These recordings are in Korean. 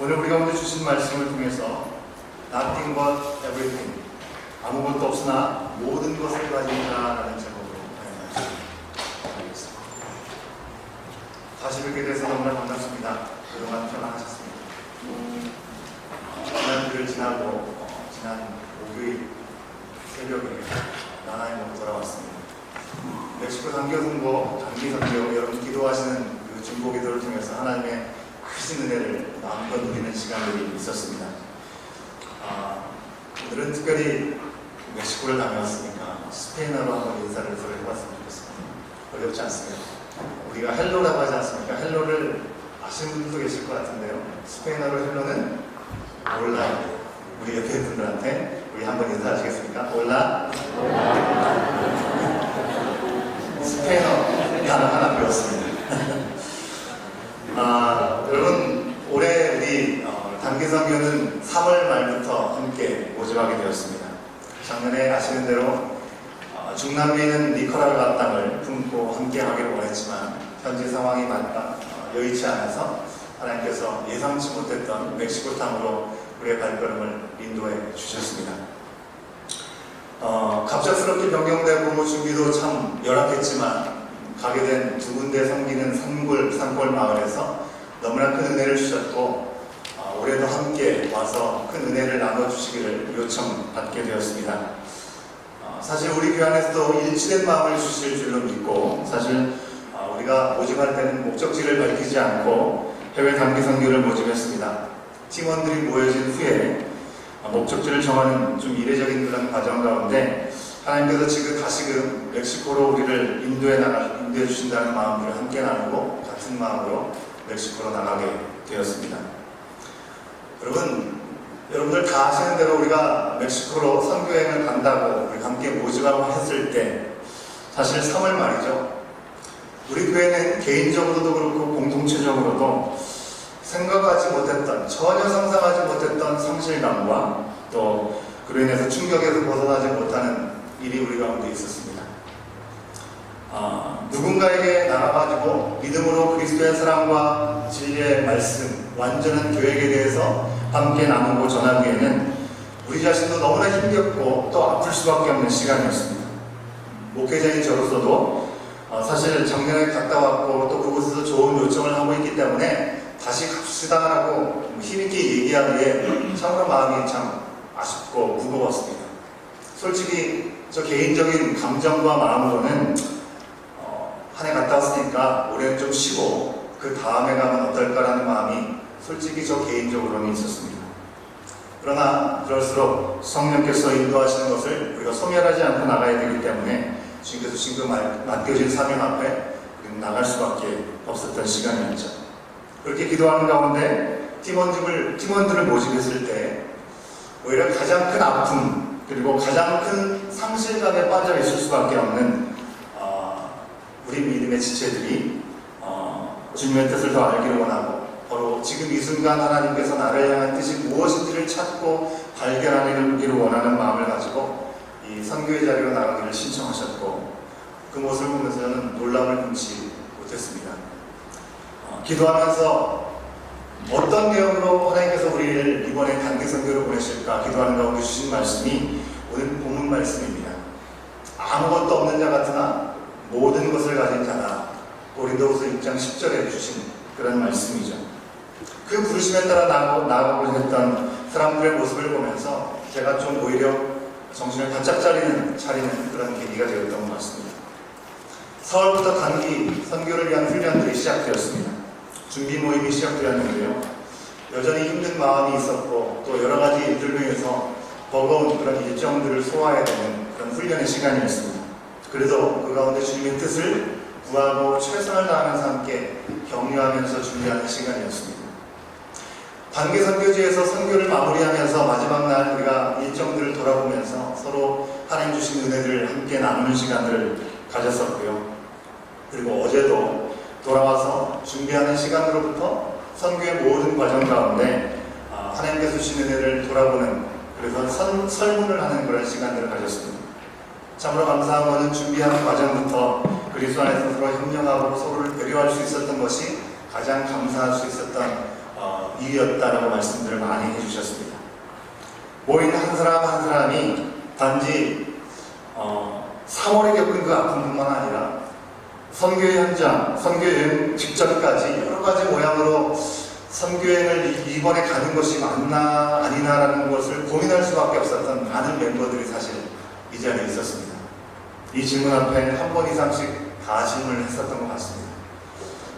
오늘 우리가 오늘 주신 말씀을 통해서 Nothing but everything 아무것도 없으나 모든 것을 가진 자라는 제목으로 말씀드리겠습니다. 다시 뵙게 돼서 너무나 반갑습니다. 그동안 편안하셨습니다. 지난 주를 지나고 어, 지난 목요일 새벽에 몸 돌아왔습니다. 멕시코 단교 선거, 단기 선교 여러분 기도하시는 그 중보 기도를 통해서 하나님의 크신 은혜를 마음껏 누리는 시간들이 있었습니다. 아, 오늘은 특별히 멕시코를 다녀왔으니까 스페인어로 한번 인사를 서로 해봤으면 좋겠습니다. 어렵지 않습니다. 우리가 헬로라고 하지 않습니까? 헬로를 아시는 분들도 계실 것 같은데요. 스페인어로 헬로는 몰라요. 우리 옆에 분들한테 우리 한번 인사하시겠습니까? 올라. 스페인어 단어 하나 배웠습니다. 아, 단기성교는 3월 말부터 함께 모집하게 되었습니다. 작년에 아시는 대로 어, 중남미에 있는 니커라가 땅을 품고 함께 하기를 원했지만 현지 상황이 맞다 어, 여의치 않아서 하나님께서 예상치 못했던 멕시코 땅으로 우리의 발걸음을 인도해 주셨습니다. 어, 갑작스럽게 변경되고 준비도 참 열악했지만 가게 된 두 군데 섬기는 산골, 마을에서 너무나 큰 은혜를 주셨고 어, 올해도 함께 와서 큰 은혜를 나눠주시기를 요청받게 되었습니다. 어, 사실 우리 교회 안에서도 일치된 마음을 주실 줄로 믿고 사실 어, 우리가 모집할 때는 목적지를 밝히지 않고 해외 단기 선교를 모집했습니다. 팀원들이 모여진 후에 어, 목적지를 정하는 좀 이례적인 그런 과정 가운데 하나님께서 지금 다시금 멕시코로 우리를 인도해 나가 인도해 주신다는 마음으로 함께 나누고 같은 마음으로 멕시코로 나가게 되었습니다. 여러분, 여러분들 다 아시는 대로 우리가 멕시코로 선교행을 간다고 우리 함께 모집하고 했을 때 사실 3월 말이죠. 우리 교회는 개인적으로도 그렇고 공동체적으로도 생각하지 못했던 전혀 상상하지 못했던 상실감과 또 그로 인해서 충격에서 벗어나지 못하는 일이 우리 가운데 있었습니다. 아, 누군가에게 나가가지고 믿음으로 그리스도의 사랑과 진리의 말씀, 완전한 교회에 대해서 함께 나누고 전하기에는 우리 자신도 너무나 힘겹고 또 아플 수밖에 없는 시간이었습니다. 목회자인 저로서도 어, 사실 작년에 갔다 왔고 또 그곳에서 좋은 요청을 하고 있기 때문에 다시 갑시다라고 힘있게 얘기하기에 참으로 마음이 참 아쉽고 무거웠습니다. 솔직히 저 개인적인 감정과 마음으로는 어, 한해 갔다 왔으니까 올해는 좀 쉬고 그 다음에 가면 어떨까라는 마음이 솔직히 저 개인적으로는 있었습니다. 그러나 그럴수록 성령께서 인도하시는 것을 우리가 소멸하지 않고 나가야 되기 때문에 주님께서 지금 맡겨진 사명 앞에 나갈 수밖에 없었던 시간이었죠. 그렇게 기도하는 가운데 팀원들을, 팀원들을 모집했을 때 오히려 가장 큰 아픔 그리고 가장 큰 상실감에 빠져 있을 수밖에 없는 어, 우리 믿음의 지체들이 어, 주님의 뜻을 더 알기를 원하고 바로 지금 이 순간 하나님께서 나를 향한 뜻이 무엇인지를 찾고 발견하기를 원하는 마음을 가지고 이 선교의 자리로 나가기를 신청하셨고 그 모습을 보면서 저는 놀람을 금치 못했습니다. 어, 기도하면서 어떤 내용으로 하나님께서 우리를 이번에 단기 선교로 보내실까 기도하는 가운데 주신 말씀이 오늘 본문 말씀입니다. 아무것도 없는 자 같으나 모든 것을 가진 자다. 고린도후서 6장 10절에 주신 그런 말씀이죠. 그 부르심에 따라 나아가고, 나아가고 했던 사람들의 모습을 보면서 제가 좀 오히려 정신을 바짝 차리는, 차리는 그런 계기가 되었던 것 같습니다. 4월부터 단기 선교를 위한 훈련들이 시작되었습니다. 준비 모임이 시작되었는데요. 여전히 힘든 마음이 있었고 또 여러 가지 일들로 인해서 버거운 그런 일정들을 소화해야 되는 그런 훈련의 시간이었습니다. 그래도 그 가운데 주님의 뜻을 구하고 최선을 다하면서 함께 격려하면서 준비하는 시간이었습니다. 단기 선교지에서 선교를 마무리하면서 마지막 날 우리가 일정들을 돌아보면서 서로 하나님 주신 은혜를 함께 나누는 시간들을 가졌었고요. 그리고 어제도 돌아와서 준비하는 시간으로부터 선교의 모든 과정 가운데 아, 하나님께서 주신 은혜를 돌아보는 그래서 선, 설문을 하는 그런 시간들을 가졌습니다. 참으로 감사한 것은 준비하는 과정부터 그리스도 안에서 서로 협력하고 서로를 배려할 수 있었던 것이 가장 감사할 수 있었던 어, 일이었다라고 말씀들을 많이 해주셨습니다. 모인 한 사람 한 사람이 단지 어, 3월에 겪은 그 아픔뿐만 아니라 선교 현장, 선교 여행 직전까지 여러 가지 모양으로 선교여행을 이번에 가는 것이 맞나 아니나라는 것을 고민할 수밖에 없었던 많은 멤버들이 사실 이 자리에 있었습니다. 이 질문 앞에 한 번 이상씩 다 질문을 했었던 것 같습니다.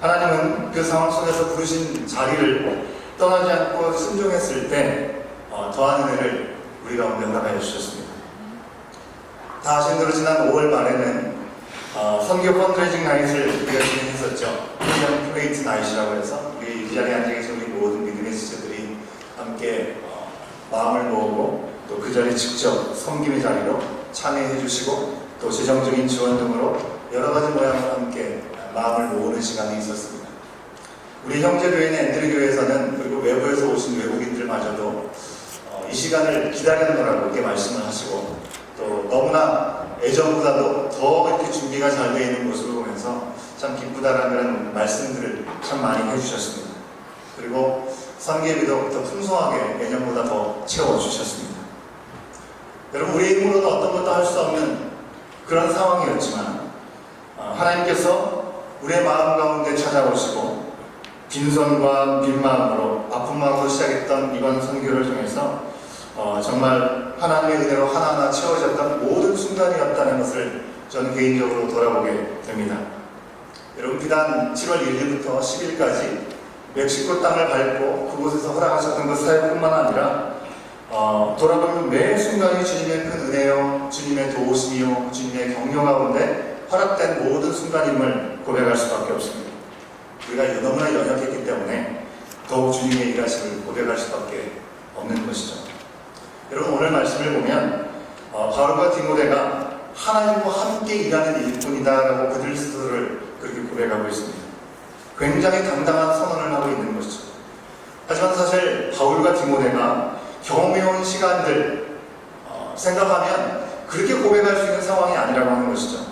하나님은 그 상황 속에서 부르신 자리를 떠나지 않고 순종했을 때 어, 더한 은혜를 우리 가운데 허락하여 주셨습니다. 다 아신 대로 지난 5월 말에는 어, 선교 펀드레이징 나잇을 우리가 진행했었죠. 프리덤 프레이트 나잇이라고 해서 우리 이 자리에 앉아 계신 우리 모든 믿음의 지체들이 함께 어, 마음을 모으고 또 그 자리에 직접 섬김의 자리로 참여해 주시고 또 재정적인 지원 등으로 여러 가지 모양으로 함께 마음을 모으는 시간이 있었습니다. 우리 형제교회인 앤드류 교회에서는 그리고 외부에서 오신 외국인들마저도 어, 이 시간을 기다렸노라고 이렇게 말씀을 하시고 또 너무나 예전보다도 더 이렇게 준비가 잘 되어 있는 모습을 보면서 참 기쁘다라는 말씀들을 참 많이 해주셨습니다. 그리고 성계비도 더 풍성하게 예년보다 더 채워주셨습니다. 여러분 우리의 힘으로도 어떤 것도 할 수 없는 그런 상황이었지만 어, 하나님께서 우리의 마음 가운데 찾아오시고 빈손과 빈 마음으로 아픈 마음으로 시작했던 이번 선교를 통해서 어, 정말 하나님의 은혜로 하나하나 채워졌던 모든 순간이었다는 것을 저는 개인적으로 돌아보게 됩니다. 여러분 비단 7월 1일부터 10일까지 멕시코 땅을 밟고 그곳에서 허락하셨던 그 사역뿐만 아니라 어, 돌아보면 매 순간이 주님의 큰 은혜요, 주님의 도우심이요, 주님의 격려 가운데 허락된 모든 순간임을 고백할 수밖에 없습니다. 우리가 너무나 연약했기 때문에 더욱 주님의 일하심을 고백할 수밖에 없는 것이죠. 여러분 오늘 말씀을 보면 어, 바울과 디모데가 하나님과 함께 일하는 일꾼이다라고 그들 스스로를 그렇게 고백하고 있습니다. 굉장히 당당한 선언을 하고 있는 것이죠. 하지만 사실 바울과 디모데가 경험해온 시간들 어, 생각하면 그렇게 고백할 수 있는 상황이 아니라고 하는 것이죠.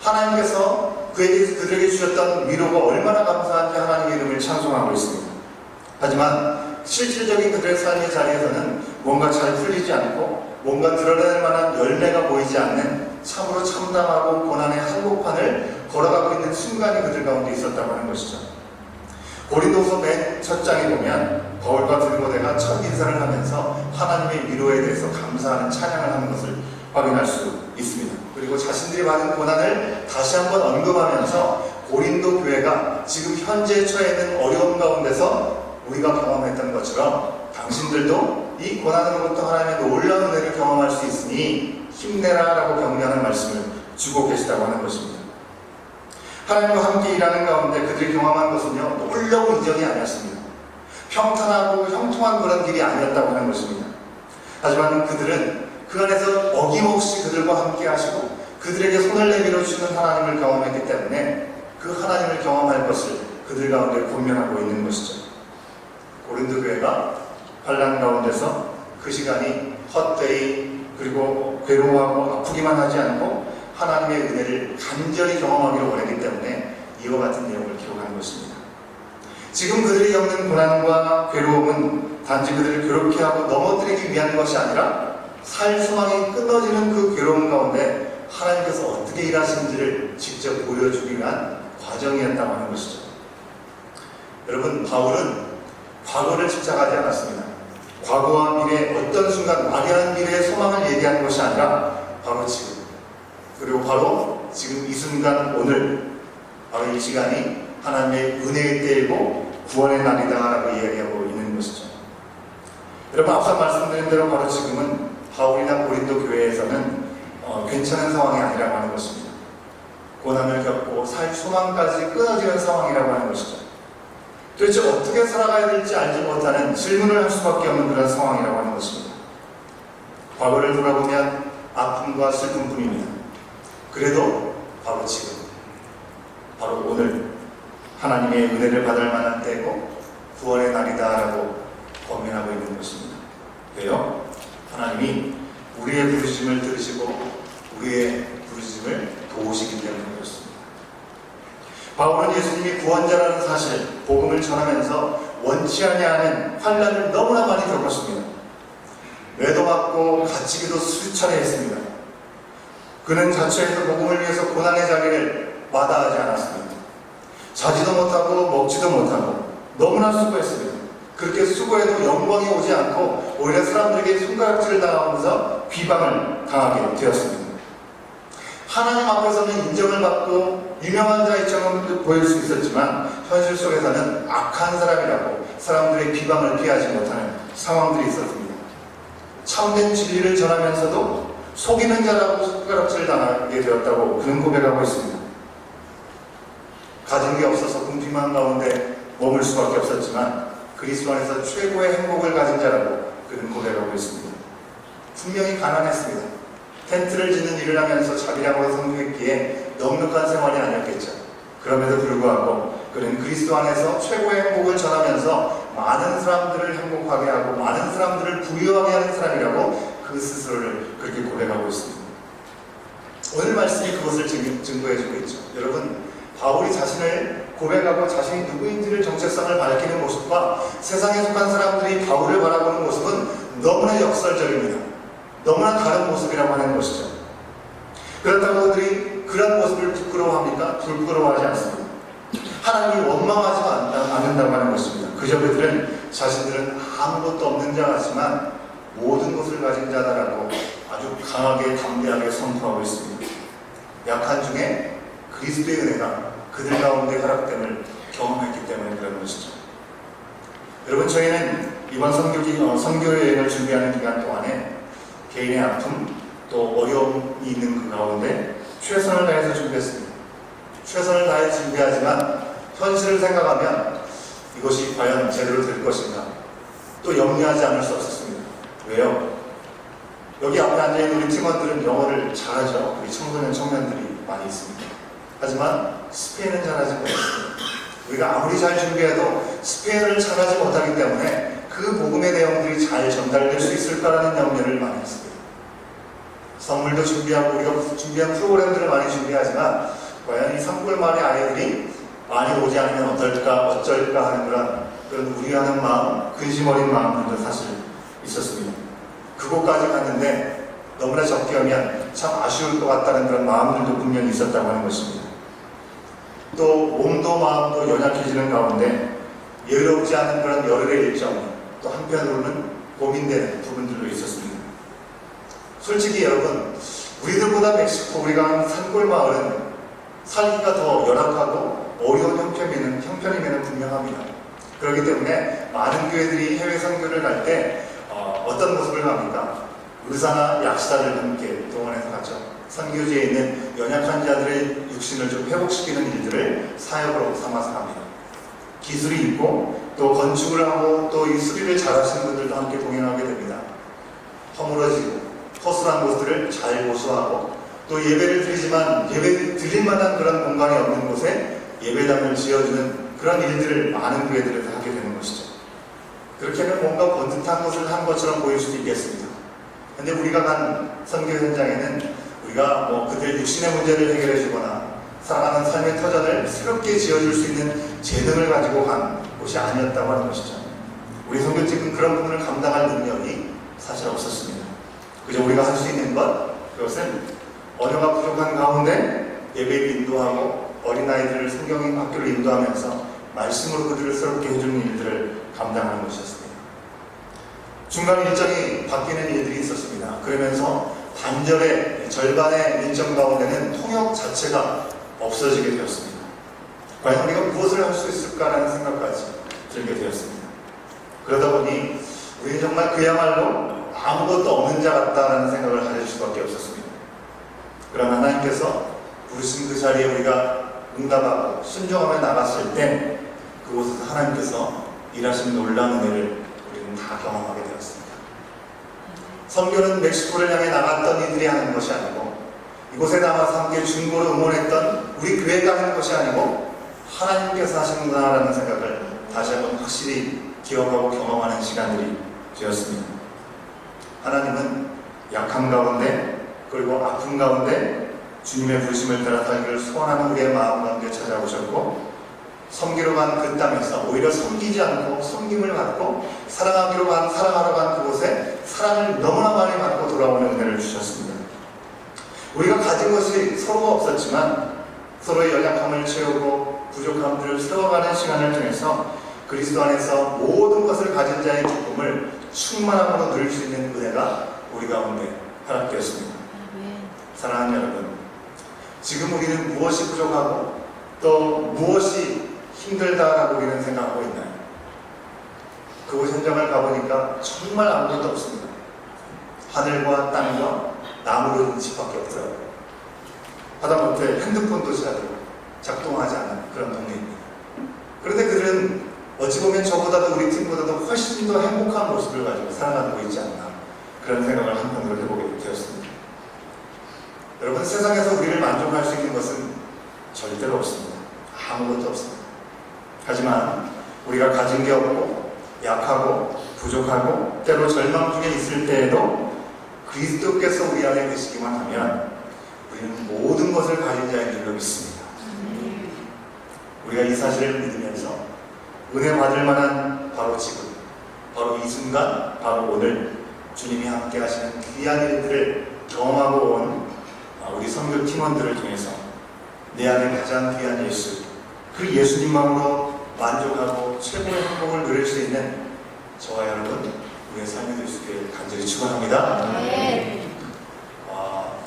하나님께서 그에게 그들에게 주셨던 위로가 얼마나 감사한지 하나님의 이름을 찬송하고 있습니다. 하지만 실질적인 그들의 삶의 자리에서는 뭔가 잘 풀리지 않고 뭔가 드러낼 만한 열매가 보이지 않는 참으로 참담하고 고난의 한복판을 걸어가고 있는 순간이 그들 가운데 있었다고 하는 것이죠. 고린도서 맨 첫 장에 보면 바울과 디모데가 첫 인사를 하면서 하나님의 위로에 대해서 감사하는 찬양을 하는 것을 확인할 수 있습니다. 그리고 자신들이 받은 고난을 한번 언급하면서 고린도 교회가 지금 현재 처해 있는 어려움 가운데서 우리가 경험했던 것처럼 당신들도 이 고난으로부터 하나님의 놀라운 은혜를 경험할 수 있으니 힘내라라고 격려하는 말씀을 주고 계시다고 하는 것입니다. 하나님과 함께 일하는 가운데 그들이 경험한 것은요 놀라운 이전이 아니었습니다. 평탄하고 형통한 그런 길이 아니었다고 하는 것입니다. 하지만 그들은 그 안에서 어김없이 그들과 함께 하시고 그들에게 손을 내밀어 주는 하나님을 경험했기 때문에 그 하나님을 경험할 것을 그들 가운데 권면하고 있는 것이죠. 고린도 교회가 환란 가운데서 그 시간이 헛되이 그리고 괴로워하고 아프기만 하지 않고 하나님의 은혜를 간절히 경험하기를 원했기 때문에 이와 같은 내용을 기록한 것입니다. 지금 그들이 겪는 고난과 괴로움은 단지 그들을 괴롭게 하고 넘어뜨리기 위한 것이 아니라 살 소망이 끊어지는 그 괴로움 가운데 하나님께서 어떻게 일하시는지를 직접 보여주기 위한 과정이었다고 하는 것이죠. 여러분, 바울은 과거를 집착하지 않았습니다. 과거와 미래 어떤 순간 막연한 미래의 소망을 얘기하는 것이 아니라 바로 지금 그리고 바로 지금 이 순간 오늘 바로 이 시간이 하나님의 은혜의 때이고 구원의 날이다라고 이야기하고 있는 것이죠. 여러분 앞서 말씀드린 대로 바로 지금은 바울이나 고린도 교회에서는 어, 괜찮은 상황이 아니라고 하는 것입니다. 고난을 겪고 살 소망까지 끊어지는 상황이라고 하는 것이죠. 도대체 어떻게 살아가야 될지 알지 못하는 질문을 할 수밖에 없는 그런 상황이라고 하는 것입니다. 과거를 돌아보면 아픔과 슬픔뿐입니다. 그래도 바로 지금, 바로 오늘 하나님의 은혜를 받을 만한 때고 구원의 날이다라고 권면하고 있는 것입니다. 왜요? 하나님이 우리의 부르심을 들으시고 우리의 부르심을 도우시기 때문에 그렇습니다. 바울은 예수님이 구원자라는 사실, 복음을 전하면서 원치 아니하는 환란을 너무나 많이 겪었습니다. 매도받고 갇히기도 수차례 했습니다. 그는 자처에서 복음을 위해서 고난의 자리를 마다하지 않았습니다. 자지도 못하고 먹지도 못하고 너무나 수고했습니다. 그렇게 수고해도 영광이 오지 않고 오히려 사람들에게 손가락질을 당하면서 비방을 당하게 되었습니다. 하나님 앞에서는 인정을 받고 유명한 자이처럼 보일 수 있었지만 현실 속에서는 악한 사람이라고 사람들의 비방을 피하지 못하는 상황들이 있었습니다. 참된 진리를 전하면서도 속이는 자라고 손가락질을 당하게 되었다고 그는 고백하고 있습니다. 가진 게 없어서 궁핍한 가운데 머물 수밖에 없었지만 그리스도 안에서 최고의 행복을 가진 자라고 그는 고백하고 있습니다. 분명히 가난했습니다. 텐트를 짓는 일을 하면서 자비랑으로 섬기기에 넉넉한 생활이 아니었겠죠. 그럼에도 불구하고 그는 그리스도 안에서 최고의 행복을 전하면서 많은 사람들을 행복하게 하고 많은 사람들을 부유하게 하는 사람이라고 그 스스로를 그렇게 고백하고 있습니다. 오늘 말씀이 그것을 증- 증거해주고 있죠. 여러분, 바울이 자신을 고백하고 자신이 누구인지를 정체성을 밝히는 모습과 세상에 속한 사람들이 바울을 바라보는 모습은 너무나 역설적입니다. 너무나 다른 모습이라고 하는 것이죠. 그렇다고 그들이 그런 모습을 부끄러워합니까? 부끄러워하지 않습니다. 하나님이 원망하지 않- 않는다고 하는 것입니다. 그저 그들은 자신들은 아무것도 없는 자 같지만 모든 것을 가진 자다라고 아주 강하게 담대하게 선포하고 있습니다. 약한 중에 그리스도의 은혜가 그들 가운데 허락됨을 경험했기 때문에 그런 것이죠. 여러분 저희는 이번 선교기 어, 선교 여행을 준비하는 기간 동안에 개인의 아픔 또 어려움이 있는 그 가운데 최선을 다해서 준비했습니다. 최선을 다해 준비하지만 현실을 생각하면 이것이 과연 제대로 될 것인가 또 염려하지 않을 수 없었습니다. 왜요? 여기 앞에 앉아있는 우리 팀원들은 영어를 잘하죠. 우리 청소년 청년들이 많이 있습니다. 하지만 스페인은 잘하지 못했습니다. 우리가 아무리 잘 준비해도 스페인을 잘하지 못하기 때문에 그 복음의 내용들이 잘 전달될 수 있을까라는 염려를 많이 했습니다. 선물도 준비하고 우리가 준비한 프로그램들을 많이 준비하지만 과연 이 산골마을의 아이들이 많이 오지 않으면 어떨까 어쩔까 하는 그런 그런 우려하는 마음, 근심 어린 마음들도 사실 있었습니다. 그곳까지 갔는데 너무나 적게 하면 참 아쉬울 것 같다는 그런 마음들도 분명히 있었다고 하는 것입니다. 또 몸도 마음도 연약해지는 가운데 여유롭지 않은 그런 열흘의 일정 또 한편으로는 고민되는 부분들도 있었습니다. 솔직히 여러분 우리들보다 멕시코 우리가 한 산골 마을은 살기가 더 열악하고 어려운 형편이면 형편이면 분명합니다. 그렇기 때문에 많은 교회들이 해외 선교를 갈때 어, 어떤 모습을 합니까? 의사나 약사를 함께 동원해서 가죠. 선교지에 있는 연약한 자들의 육신을 좀 회복시키는 일들을 사역으로 삼아서 합니다. 기술이 있고 또 건축을 하고 또 이 수리를 잘하시는 분들도 함께 동행하게 됩니다. 허물어지고 허술한 곳들을 잘 보수하고 또 예배를 드리지만 예배 드릴 만한 그런 공간이 없는 곳에 예배당을 지어주는 그런 일들을 많은 교회들에서 하게 되는 것이죠. 그렇게 하면 뭔가 번듯한 것을 한 것처럼 보일 수도 있겠습니다. 근데 우리가 간 선교 현장에는 우리가 뭐 그들 육신의 문제를 해결해 주거나 살아가는 삶의 터전을 새롭게 지어줄 수 있는 재능을 가지고 간 곳이 아니었다고 하는 것이죠. 우리 선교팀은 그런 부분을 감당할 능력이 사실 없었습니다. 그저 우리가 할 수 있는 것, 그것은 언어가 부족한 가운데 예배를 인도하고 어린아이들을 성경 학교를 인도하면서 말씀으로 그들을 새롭게 해주는 일들을 감당하는 것이었습니다. 중간 일정이 바뀌는 일들이 있었습니다. 그러면서 반절의 절반의 일정 가운데는 통역 자체가 없어지게 되었습니다. 과연 우리가 무엇을 할 수 있을까라는 생각까지 들게 되었습니다. 그러다 보니 우리는 정말 그야말로 아무것도 없는 자 같다라는 생각을 가질 수밖에 없었습니다. 그러나 하나님께서 부르신 그 자리에 우리가 응답하고 순종하며 나갔을 때 그곳에서 하나님께서 일하신 놀라운 은혜를 우리는 다 경험하게 되었습니다. 선교는 멕시코를 향해 나갔던 이들이 하는 것이 아니고 이곳에 남아서 함께 중고를 응원했던 우리 교회가 하는 것이 아니고 하나님께서 하시는구나라는 생각을 다시 한번 확실히 기억하고 경험하는 시간들이 되었습니다. 하나님은 약함 가운데 그리고 아픔 가운데 주님의 부르심을 따라 살기를 소원하는 우리의 마음 가운데 찾아오셨고 섬기러 간그 땅에서 오히려 섬기지 않고 섬김을 받고 사랑하기로 간 사랑하러 간 그곳에 사랑을 너무나 많이 받고 돌아오는 은혜를 주셨습니다. 우리가 가진 것이 서로가 없었지만 서로의 연약함을 채우고 부족함들을 세워가는 시간을 통해서 그리스도 안에서 모든 것을 가진 자의 기쁨을 충만함으로 누릴 수 있는 은혜가 우리 가운데 허락되었습니다. 사랑하는 여러분, 지금 우리는 무엇이 부족하고 또 무엇이 힘들다라고 우리는 생각하고 있나요? 그곳 현장을 가보니까 정말 아무것도 없습니다. 하늘과 땅과 나무로 된 집밖에 없더라고요. 하다못해 핸드폰도 잘 작동하지 않는 그런 동네입니다. 그런데 그들은 어찌 보면 저보다도 우리 팀보다도 훨씬 더 행복한 모습을 가지고 살아가고 있지 않나 그런 생각을 한편으로 해보게 되었습니다. 여러분 세상에서 우리를 만족할 수 있는 것은 절대로 없습니다. 아무것도 없습니다. 하지만 우리가 가진 게 없고 약하고 부족하고 때로 절망 중에 있을 때에도 그리스도께서 우리 안에 계시기만 하면 우리는 모든 것을 가진 자인 줄로 믿습니다. 우리가 이 사실을 믿으면서 은혜 받을 만한 바로 지금, 바로 이 순간, 바로 오늘 주님이 함께 하시는 귀한 일들을 경험하고 온 아, 우리 선교 팀원들을 통해서 내 안에 가장 귀한 예수, 그 예수님만으로 만족하고 최고의 행복을 누릴 수 있는 저와 여러분, 우리의 삶이 될 수 있기를 간절히 축원합니다. 아,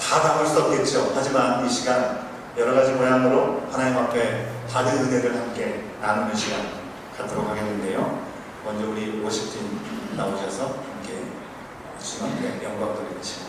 다 담을 수 없겠죠. 하지만 이 시간 여러 가지 모양으로 하나님 앞에 받은 은혜를 함께 나누는 시간 갖도록 하겠는데요. 먼저 우리 50팀 나오셔서 함께 주님 앞에 영광 돌리는 시간